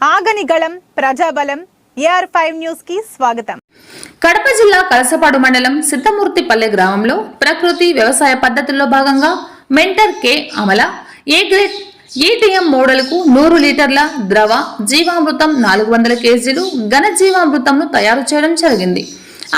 ఆగనిగళం ప్రజాబలం AR five న్యూస్కి స్వాగతం. కడప జిల్లా కలసపాడు మండలం సిద్ధమూర్తిపల్లె గ్రామంలో ప్రకృతి వ్యవసాయ పద్ధతుల్లో భాగంగా mentor K Amala A grade ATM మోడల్కు నూరు లీటర్ల ద్రవ జీవామృతం నాలుగు వందల కేజీలు ఘన జీవామృతంను తయారు చేయడం జరిగింది.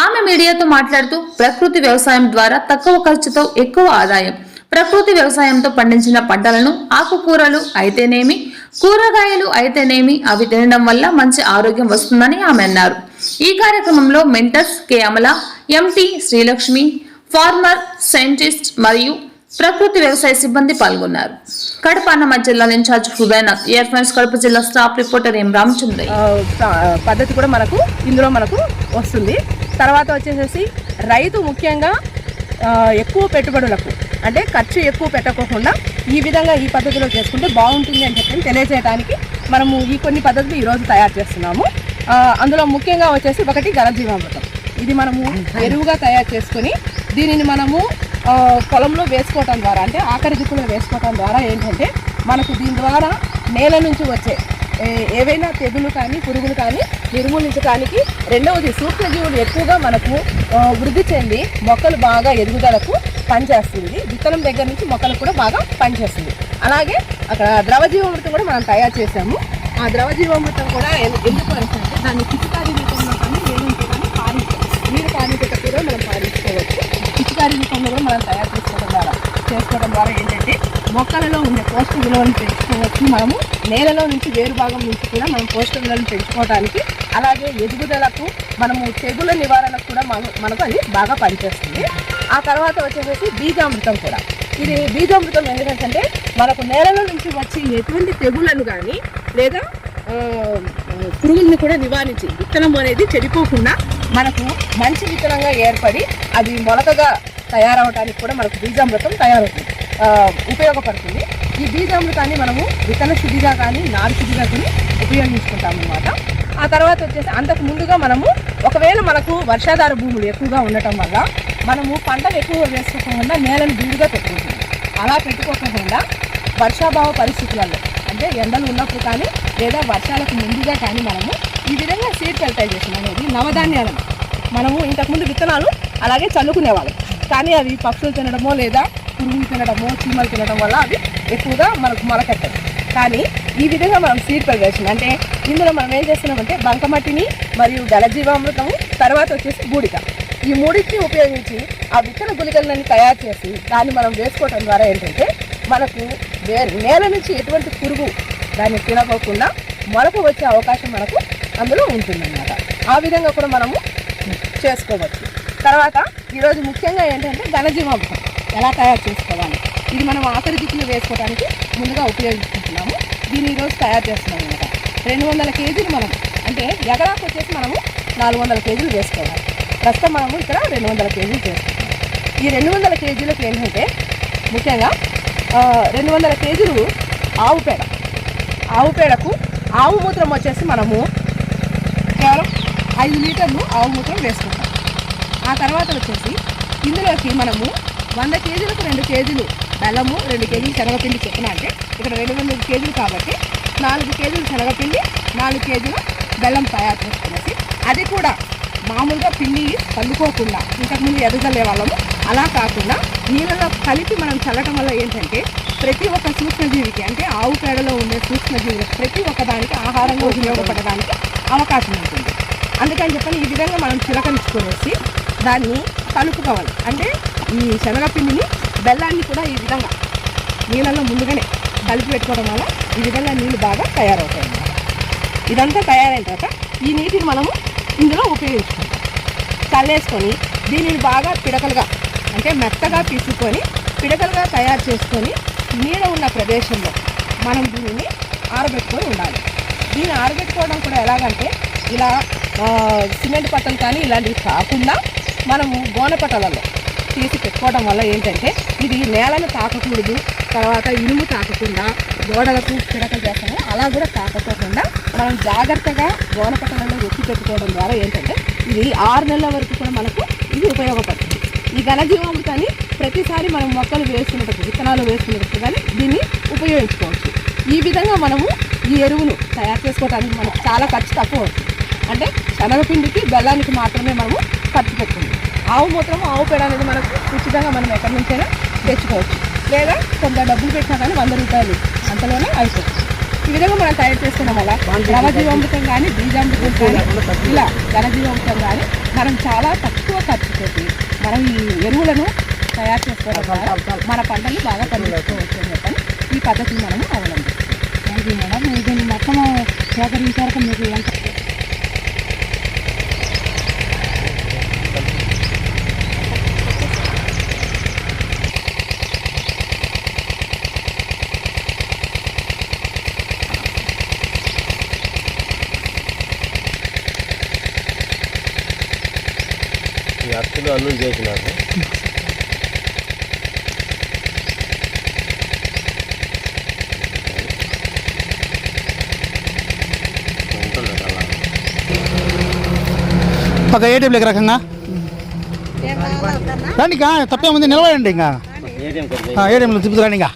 ఆమె మీడియాతో మాట్లాడుతూ ప్రకృతి వ్యవసాయం ద్వారా తక్కువ ఖర్చుతో ఎక్కువ ఆదాయం ప్రకృతి వ్యవసాయంతో పండించిన పంటలను ఆకుకూరలు అయితేనేమి కూరగాయలు అయితేనేమి అవి తినడం వల్ల మంచి ఆరోగ్యం వస్తుందని ఆమె అన్నారు. ఈ కార్యక్రమంలో మెంటర్స్ కె. అమల ఎంటి శ్రీలక్ష్మి ఫార్మర్ సైంటిస్ట్ మరియు ప్రకృతి వ్యవసాయ సిబ్బంది పాల్గొన్నారు. కడప అన్నమయ్య జిల్లా incharge Hridayanath air friends Kadapa జిల్లా స్టాఫ్ రిపోర్టర్ ఎం. రామచంద్ర పద్ధతి కూడా మనకు ఇందులో మనకు వస్తుంది. తర్వాత వచ్చేసేసి రైతు ముఖ్యంగా ఎక్కువ పెట్టుబడులకు అంటే ఖర్చు ఎక్కువ పెట్టకోకుండా ఈ విధంగా ఈ పద్ధతిలో చేసుకుంటే బాగుంటుంది అని చెప్పి తెలియజేయడానికి మనము ఈ కొన్ని పద్ధతులు ఈరోజు తయారు చేస్తున్నాము. అందులో ముఖ్యంగా వచ్చేసి ఒకటి ఘనజీవామృతం ఇది మనము ఎరువుగా తయారు చేసుకుని దీనిని మనము పొలంలో వేసుకోవటం ద్వారా అంటే ఆఖరి దిక్కులో వేసుకోవటం ద్వారా ఏంటంటే మనకు దీని ద్వారా నేల నుంచి వచ్చే ఏవైనా తెగులు కానీ పురుగులు కానీ నిర్మూలించడానికి రెండవది సూక్ష్మజీవులు ఎక్కువగా మనకు వృద్ధి చెంది మొక్కలు బాగా ఎదుగుదలకు పనిచేస్తుంది. విత్తనం దగ్గర నుంచి మొక్కలు కూడా బాగా పనిచేస్తుంది. అలాగే అక్కడ ద్రవజీవామృతం కూడా మనం తయారు చేసాము ఆ ద్రవజీవామృతం కూడా ఎందుకు అంటే దాన్ని పిచికారీ రూపంలో కానీ లేదంటే కానీ పారించాలి నీరు పారించేట కూడా మనం పారించుకోవచ్చు పిచికారీ రూపంలో కూడా మనం తయారు చేసుకోవడం ద్వారా చేసుకోవడం ద్వారా ఏంటంటే మొక్కలలో ఉండే పోషక విలువలను పెంచుకోవచ్చు మనము. నేలలో నుంచి వేరు భాగం నుంచి కూడా మనం పోషక విలువలను పెంచుకోవడానికి అలాగే ఎదుగుదలకు మనము తెగుల నివారణకు కూడా మనకు అది బాగా పనిచేస్తుంది. ఆ తర్వాత వచ్చేసి బీజామృతం కూడా. ఇది బీజామృతం ఎందుకంటే మనకు నేలలో నుంచి వచ్చి ఎటువంటి తెగులను కానీ లేదా పురుగుల్ని కూడా నివారించి విత్తనం అనేది చెడిపోకుండా మనకు మంచి విత్తనంగా ఏర్పడి అది మొలకగా తయారవడానికి కూడా మనకు బీజామృతం తయారవుతుంది. ఉపయోగపడుతుంది. ఈ బీజామృతాన్ని మనము విత్తన శుద్ధిగా కానీ నారు శుద్ధిగా కానీ ఉపయోగించుకుంటాం అనమాట ఆ తర్వాత వచ్చేసి అంతకు ముందుగా మనము ఒకవేళ మనకు వర్షాధార భూములు ఎక్కువగా ఉండటం వల్ల మనము పంటలు ఎక్కువ వేసుకోకుండా నేలను బీడుగా పెట్టుకుంటుంది అలా పెట్టుకోకుండా వర్షాభావ పరిస్థితులలో అంటే ఎండలు ఉన్నప్పుడు కానీ లేదా వర్షాలకు ముందుగా కానీ మనము ఈ విధంగా సీడ్ ఫెర్టైజేషన్ అనేది నవధాన్యాలను మనము ఇంతకుముందు విత్తనాలు అలాగే చల్లుకునేవాళ్ళం. కానీ అవి పక్షులు తినడమో లేదా పురుగులు తినడము చీమలు తినడం వల్ల అవి ఎక్కువగా మనకు మొలకెట్టదు. కానీ ఈ విధంగా మనం సీడ్ ప్రదర్శన అంటే ఇందులో మనం ఏం చేస్తున్నామంటే బంకమట్టిని మరియు జలజీవామృతము తర్వాత వచ్చేసి బూడిక ఈ మూడింటిని ఉపయోగించి ఆ విత్తన గులికలన్నీ తయారు చేసి దాన్ని మనం వేసుకోవడం ద్వారా ఏంటంటే మనకు నేల నుంచి ఎటువంటి పురుగు దాన్ని తినకోకుండా మొలక వచ్చే అవకాశం మనకు అందులో ఉంటుందన్నమాట. ఆ విధంగా కూడా మనము చేసుకోవచ్చు. తర్వాత ఈరోజు ముఖ్యంగా ఏంటంటే ఘనజీవామృతం. ఎలా తయారు చేసుకోవాలి? ఇది మనం ఆఖరి దిక్కులు వేసుకోవడానికి ముందుగా ఉపయోగించుకుంటున్నాము. దీన్ని ఈరోజు తయారు చేస్తున్నాం అనమాట. రెండు వందల కేజీలు మనం అంటే ఎకరాకు వచ్చేసి మనము నాలుగు వందల కేజీలు వేసుకోవాలి. ప్రస్తుతం మనము ఇక్కడ రెండు వందల కేజీలు చేసుకుంటాం ఈ రెండు వందల కేజీలకు ఏంటంటే ముఖ్యంగా రెండు వందల కేజీలు ఆవు పేడ. ఆవు పేడకు ఆవు మూత్రం వచ్చేసి మనము కేవలం ఐదు లీటర్లు ఆవు మూత్రం వేసుకుంటాం. ఆ తర్వాత వచ్చేసి ఇందులోకి మనము వంద కేజీలకు రెండు కేజీలు బెల్లము రెండు కేజీలు శనగపిండి చొప్పున అంటే ఇక్కడ రెండు వందల కేజీలు కాబట్టి నాలుగు కేజీలు శనగపిండి నాలుగు కేజీలు బెల్లం తయారు చేసుకునేసి అది కూడా మామూలుగా పిండి చల్లుకోకుండా ఇంతకుముందు ఎదగలే వాళ్ళము. అలా కాకుండా నీళ్ళలో కలిపి మనం చల్లటం వల్ల ఏంటంటే ప్రతి ఒక్క సూక్ష్మజీవికి అంటే ఆవు పేడలో ఉండే సూక్ష్మజీవులకు ప్రతి ఒక్కదానికి ఆహారంగా ఉపయోగపడడానికి అవకాశం ఉంటుంది. అందుకని చెప్పని ఈ విధంగా మనం చిలకరించుకొనేసి దాన్ని కలుపుకోవాలి. అంటే ఈ శనగపిండిని బెల్లాన్ని కూడా ఈ విధంగా నీళ్ళలో ముందుగానే కలిపి పెట్టుకోవడం వల్ల ఈ విధంగా నీళ్ళు బాగా తయారవుతాయి అన్నమాట. ఇదంతా తయారైన తర్వాత ఈ నీటిని మనము ఇందులో ఉపయోగించుకుంటాం. చల్లేసుకొని దీనిని బాగా పిడకలుగా అంటే మెత్తగా పిసుకొని పిడకలుగా తయారు చేసుకొని నీడ ఉన్న ప్రదేశంలో మనం దీనిని ఆరబెట్టుకొని ఉండాలి. దీన్ని ఆరబెట్టుకోవడం కూడా ఎలాగంటే ఇలా సిమెంట్ పట్టలు కానీ ఇలాంటివి కాకుండా మనము గోనె పట్టలలో తీసి పెట్టుకోవడం వల్ల ఏంటంటే ఇది నేలను తాకకూడదు తర్వాత ఇనుము తాకకుండా గోడలకు పిడకలు చేస్తాము. అలా కూడా తాకపోకుండా మనం జాగ్రత్తగా గోనపట్టణంలో ఎత్తి పెట్టుకోవడం ద్వారా ఏంటంటే ఇది ఆరు నెలల వరకు కూడా మనకు ఇది ఉపయోగపడుతుంది. ఈ ఘనజీవామృతాన్ని ప్రతిసారి మనం మొక్కలు వేసుకున్నప్పుడు విత్తనాలు వేసుకున్నప్పుడు కానీ దీన్ని ఉపయోగించుకోవచ్చు. ఈ విధంగా మనము ఈ ఎరువును తయారు చేసుకోవడానికి మనకు చాలా ఖర్చు తక్కువ అవుతుంది. అంటే శనగపిండికి బెల్లానికి మాత్రమే మనము ఖర్చు పెట్టుకుంటాం ఆవు మూత్రం ఆవు పేడ అనేది మనకు ఉచితంగా మనం ఎక్కడి నుంచైనా తెచ్చుకోవచ్చు. లేదా కొంత డబ్బులు పెట్టినా కానీ వంద రూపాయలు అంతలోనే అయిపోతుంది. ఈ విధంగా మనం తయారు చేసుకోవడం వల్ల ద్రవజీవామృతం కానీ బీజామృతం కానీ ఇలా ఘనజీవామృతం కానీ మనం చాలా తక్కువ ఖర్చుతోటి మనం ఈ ఎరువులను తయారు చేసుకోవడం ద్వారా మన పంటలు బాగా పండించుకోవచ్చు అని చెప్పని ఈ పద్ధతిని మనము అవలంబిస్తాం థ్యాంక్ యూ మేడం దీన్ని మొత్తం సేకరించాక మీకు ఎంత ఈ అన్నం అల్లులు చేసినారు ఉంటుంది అలా ఒక రకంగా? రండి ఇంకా తప్పేముంది నిలబడండి ఇంకా. ఏటీఎం కొద్దిగా ఆ, ఏటీఎంలో తిప్పుతురండి ఇంకా.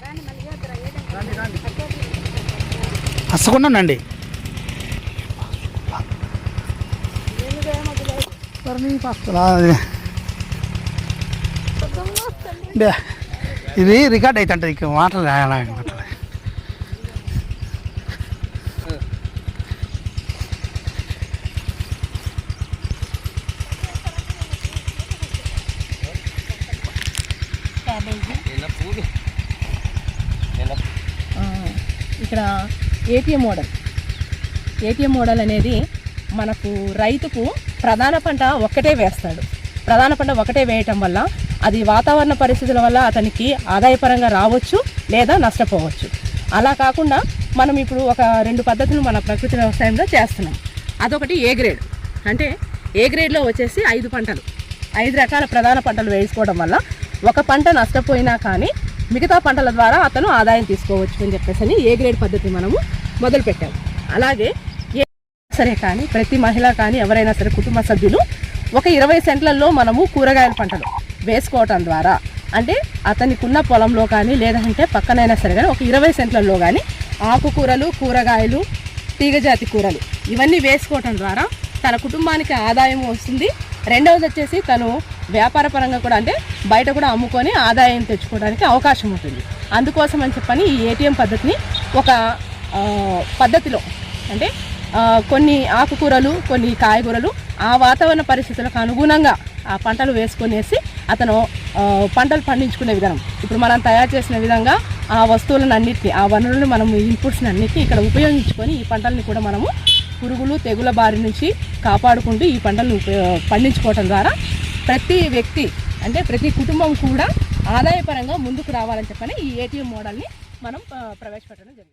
అస్సకుండా ఉండండి డే, ఇది రికార్డ్ అవుతుంటుంది ఇక మాటలు రాయాలా మాటలు? ఇక్కడ ఏటీఎం మోడల్ ఏటీఎం మోడల్ అనేది మనకు రైతుకు ప్రధాన పంట ఒక్కటే వేస్తాడు. ప్రధాన పంట ఒకటే వేయటం వల్ల అది వాతావరణ పరిస్థితుల వల్ల అతనికి ఆదాయపరంగా రావచ్చు లేదా నష్టపోవచ్చు. అలా కాకుండా మనం ఇప్పుడు ఒక రెండు పద్ధతులు మన ప్రకృతి వ్యవసాయంలో చేస్తున్నాం. అదొకటి ఏ గ్రేడ్? అంటే ఏ గ్రేడ్లో వచ్చేసి ఐదు పంటలు. ఐదు రకాల ప్రధాన పంటలు వేసుకోవడం వల్ల ఒక పంట నష్టపోయినా కానీ మిగతా పంటల ద్వారా అతను ఆదాయం తీసుకోవచ్చు అని చెప్పేసి అని ఏ గ్రేడ్ పద్ధతి మనము మొదలుపెట్టాము అలాగే ఏ సరే కానీ ప్రతి మహిళ కానీ ఎవరైనా సరే కుటుంబ సభ్యులు ఒక ఇరవై సెంట్లలో మనము కూరగాయల పంటలు వేసుకోవటం ద్వారా. అంటే అతనికి ఉన్న పొలంలో కానీ లేదంటే పక్కనైనా సరే కానీ ఒక ఇరవై సెంట్లలో కానీ ఆకుకూరలు కూరగాయలు తీగజాతి కూరలు ఇవన్నీ వేసుకోవటం ద్వారా తన కుటుంబానికి ఆదాయం వస్తుంది. రెండవది వచ్చేసి తను వ్యాపార పరంగా కూడా అంటే బయట కూడా అమ్ముకొని ఆదాయం తెచ్చుకోవడానికి అవకాశం ఉంటుంది. అందుకోసం అని చెప్పని ఈ ఏటీఎం పద్ధతిని ఒక పద్ధతిలో అంటే కొన్ని ఆకుకూరలు కొన్ని కాయగూరలు ఆ వాతావరణ పరిస్థితులకు అనుగుణంగా ఆ పంటలు వేసుకొనేసి అతను పంటలు పండించుకునే విధానం. ఇప్పుడు మనం తయారు చేసిన విధంగా ఆ వస్తువులను అన్నిటిని ఆ వనరులను మనం ఇన్పుట్స్ని అన్నిటిని ఇక్కడ ఉపయోగించుకొని ఈ పంటల్ని కూడా మనము పురుగులు తెగుల బారి నుంచి కాపాడుకుంటూ ఈ పంటలను పండించుకోవటం ద్వారా ప్రతి వ్యక్తి అంటే ప్రతి కుటుంబం కూడా ఆదాయపరంగా ముందుకు రావాలని చెప్పని ఈ ఏటీఎం మోడల్ని మనం ప్రవేశపెట్టడం జరిగింది.